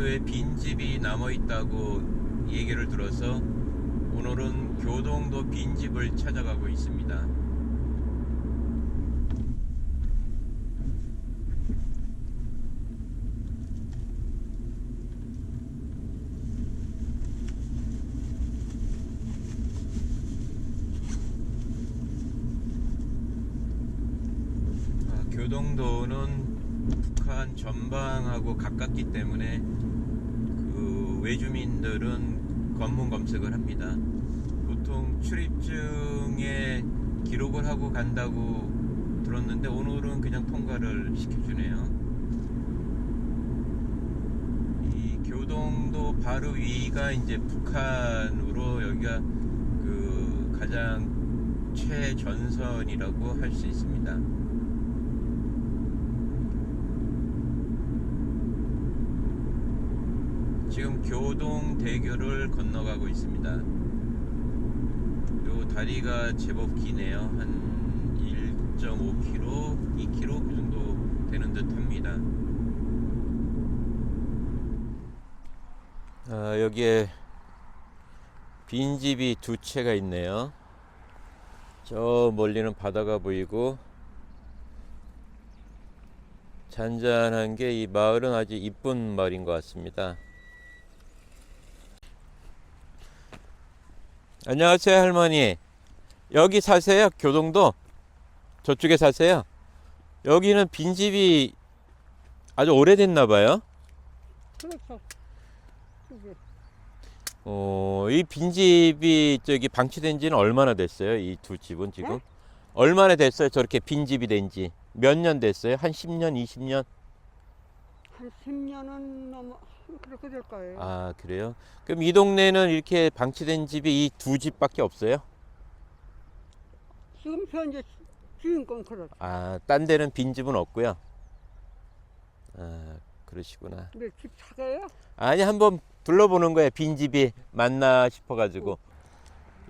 교동도에 빈집이 남아 있다고 얘기를 들어서 오늘은 교동도 빈집을 찾아가고 있습니다. 아, 교동도는 북한 전방하고 가깝기 때문에 그 외주민들은 검문 검색을 합니다. 보통 출입증에 기록을 하고 간다고 들었는데 오늘은 그냥 통과를 시켜주네요. 이 교동도 바로 위가 이제 북한으로 여기가 그 가장 최전선이라고 할 수 있습니다. 지금 교동대교를 건너가고 있습니다. 요 다리가 제법 기네요. 한 1.5km, 2km 그 정도 되는 듯 합니다. 아, 여기에 빈집이 두 채가 있네요. 저 멀리는 바다가 보이고 잔잔한 게 이 마을은 아주 이쁜 마을인 것 같습니다. 안녕하세요 할머니. 여기 사세요? 교동도? 저쪽에 사세요? 여기는 빈집이 아주 오래됐나 봐요. 그렇죠. 어, 이 빈집이 저기 방치된 지는 얼마나 됐어요? 이 두 집은 지금? 네? 얼마나 됐어요? 저렇게 빈집이 된 지? 몇 년 됐어요? 한 10년, 20년? 한 10년은 넘어 그렇게 될 거예요. 아, 그래요? 그럼 이 동네는 이렇게 방치된 집이 이 두 집밖에 없어요? 지금 현재 건 그렇죠. 아, 딴 데는 빈 집은 없고요. 아, 그러시구나. 근데 집 찾아요? 아니 한번 둘러보는 거예요. 빈 집이 맞나 싶어가지고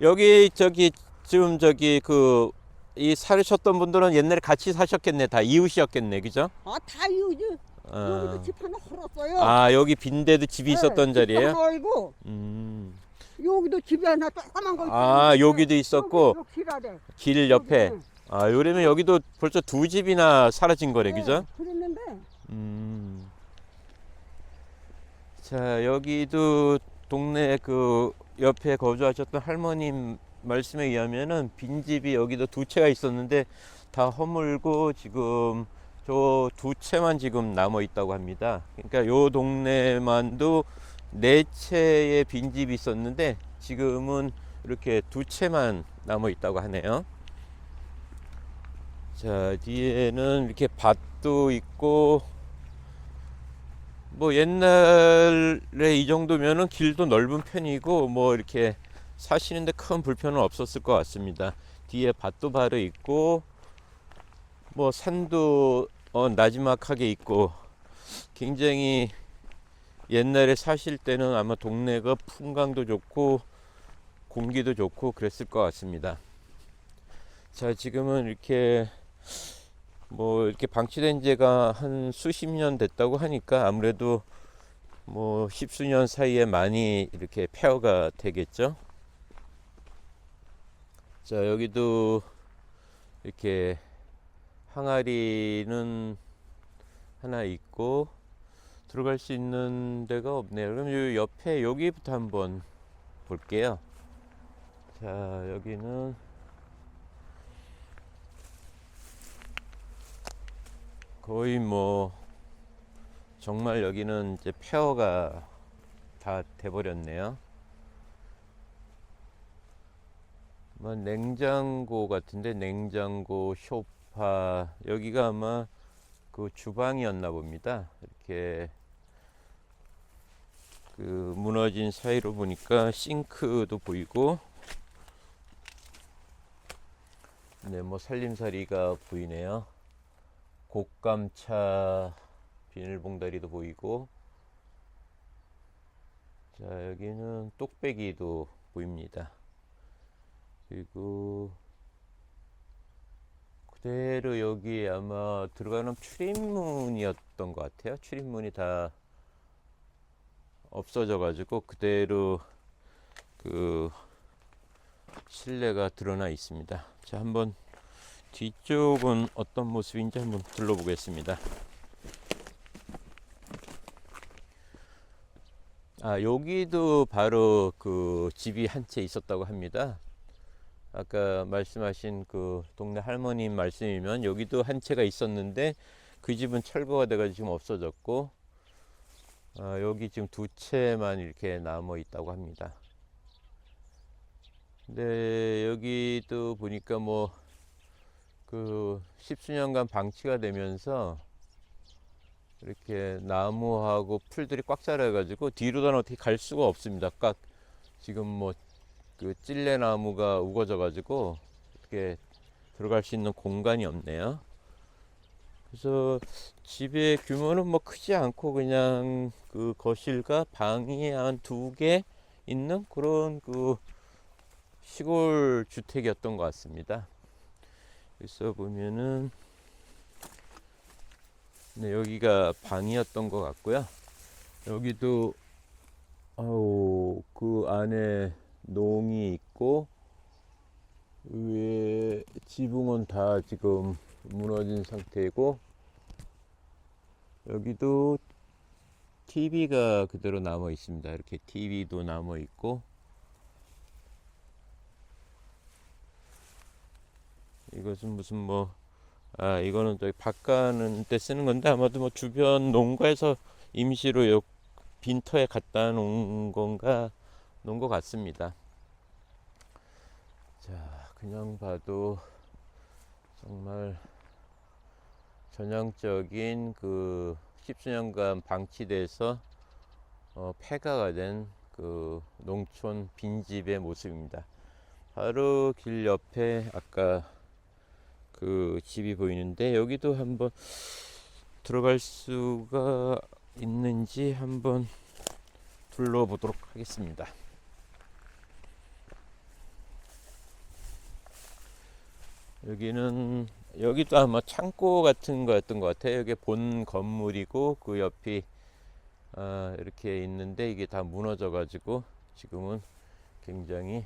여기 저기 지금 저기 그이 살으셨던 분들은 옛날에 같이 사셨겠네. 다 이웃이었겠네, 그죠? 아, 다 이웃이 어. 여기도 집 하나 헐었어요. 아 여기 빈데도 집이 네, 있었던. 하나 헐고 음. 여기도 집이 하나 조그만 거 아, 있어요. 여기도 있었고. 여기, 길 아래. 길 옆에. 여기, 아 요러면 여기도 벌써 두 집이나 사라진 거네, 네, 그죠? 그랬는데 음. 자, 여기도 동네 그 옆에 거주하셨던 할머님 말씀에 의하면은 빈 집이 여기도 두 채가 있었는데 다 허물고 지금 저 두 채만 지금 남아 있다고 합니다. 그러니까 요 동네만도 네 채의 빈집이 있었는데 지금은 이렇게 두 채만 남아 있다고 하네요. 자, 뒤에는 이렇게 밭도 있고 뭐 옛날에 이 정도면은 길도 넓은 편이고 뭐 이렇게 사시는데 큰 불편은 없었을 것 같습니다. 뒤에 밭도 바로 있고 뭐 산도 어, 나지막하게 있고 굉장히 옛날에 사실 때는 아마 동네가 풍광도 좋고 공기도 좋고 그랬을 것 같습니다. 자 지금은 이렇게 뭐 이렇게 방치된 지가 한 수십 년 됐다고 하니까 아무래도 뭐 십수년 사이에 많이 이렇게 폐허가 되겠죠. 자 여기도 이렇게 항아리는 하나 있고 들어갈 수 있는 데가 없네요. 그럼 요 옆에 여기부터 한번 볼게요. 자 여기는 거의 뭐 정말 여기는 이제 폐허가 다 돼버렸네요. 뭐 냉장고 같은데 냉장고, 쇼파 여기가 아마 그 주방이었나 봅니다. 이렇게 그 무너진 사이로 보니까 싱크도 보이고 네, 뭐 살림살이가 보이네요. 곶감차 비닐봉다리도 보이고 자 여기는 똑배기도 보입니다 그리고 그대로 여기 아마 들어가는 출입문이었던 것 같아요 출입문이 다 없어져 가지고 그대로 그 실내가 드러나 있습니다. 자, 한번 뒤쪽은 어떤 모습인지 한번 둘러보겠습니다. 아, 여기도 바로 그 집이 한 채 있었다고 합니다. 아까 말씀하신 그 동네 할머님 말씀이면 여기도 한 채가 있었는데 그 집은 철거가 돼가지고 지금 없어졌고 아, 여기 지금 두 채만 이렇게 남아 있다고 합니다. 근데 여기도 보니까 뭐 그 십수년간 방치가 되면서 이렇게 나무하고 풀들이 꽉 자라가지고 뒤로는 어떻게 갈 수가 없습니다. 꽉 지금 뭐 그 찔레 나무가 우거져 가지고 어떻게 들어갈 수 있는 공간이 없네요. 그래서 집의 규모는 뭐 크지 않고 그냥 그 거실과 방이 한 두 개 있는 그런 그 시골 주택이었던 것 같습니다. 그래서 보면은 네, 여기가 방이었던 것 같고요. 여기도 아우 그 안에 농이 있고 위에 지붕은 다 지금 무너진 상태이고 여기도 TV가 그대로 남아 있습니다. 이렇게 TV도 남아 있고 이것은 무슨 뭐 아, 이거는 저기 바가는 때 쓰는 건데 아마도 뭐 주변 농가에서 임시로 요 빈터에 갖다 놓은 건가 놓은 것 같습니다. 자, 그냥 봐도 정말 전형적인 그 십수년간 방치돼서 어, 폐가가 된 그 농촌 빈집의 모습입니다. 바로 길 옆에 아까 그 집이 보이는데 여기도 한번 들어갈 수가 있는지 한번 둘러보도록 하겠습니다. 여기는 여기도 아마 창고 같은 거였던 것 같아요. 여기 본 건물이고 그 옆이 아, 이렇게 있는데 이게 다 무너져 가지고 지금은 굉장히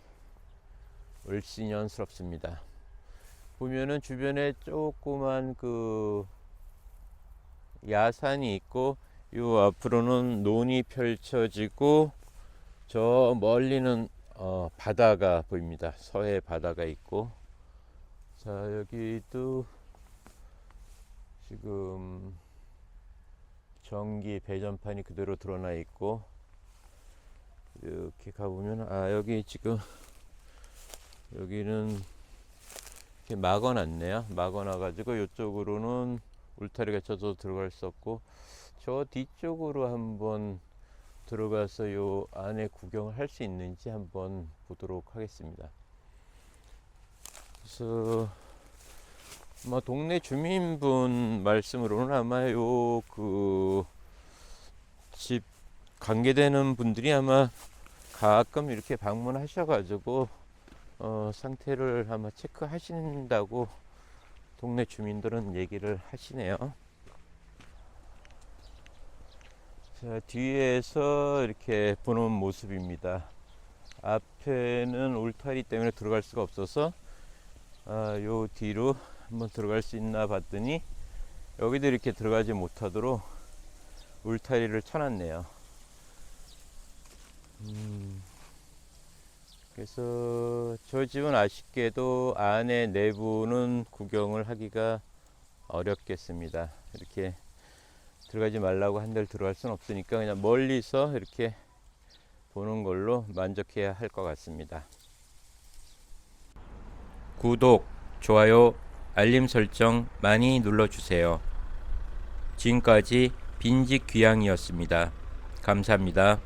을씨년스럽습니다. 보면은 주변에 조그만 그 야산이 있고 요 앞으로는 논이 펼쳐지고 저 멀리는 어, 바다가 보입니다. 서해 바다가 있고 자 여기도 지금 전기 배전판이 그대로 드러나 있고 이렇게 가보면 아 여기 지금 여기는 이렇게 막아놨네요. 막아놔가지고 이쪽으로는 울타리가 쳐서 들어갈 수 없고 저 뒤쪽으로 한번 들어가서 요 안에 구경을 할 수 있는지 한번 보도록 하겠습니다. 그래서 뭐 동네 주민분 말씀으로는 아마 요 그 집 관계되는 분들이 아마 가끔 이렇게 방문하셔가지고 어, 상태를 아마 체크하신다고 동네 주민들은 얘기를 하시네요. 자, 뒤에서 이렇게 보는 모습입니다. 앞에는 울타리 때문에 들어갈 수가 없어서 아, 요 뒤로 한번 들어갈 수 있나 봤더니 여기도 이렇게 들어가지 못하도록 울타리를 쳐놨네요. 음. 그래서 저 집은 아쉽게도 안에 내부는 구경을 하기가 어렵겠습니다. 이렇게 들어가지 말라고 한 데를 들어갈 수는 없으니까 그냥 멀리서 이렇게 보는 걸로 만족해야 할 것 같습니다. 구독, 좋아요, 알림 설정 많이 눌러주세요. 지금까지 빈집 귀향이었습니다. 감사합니다.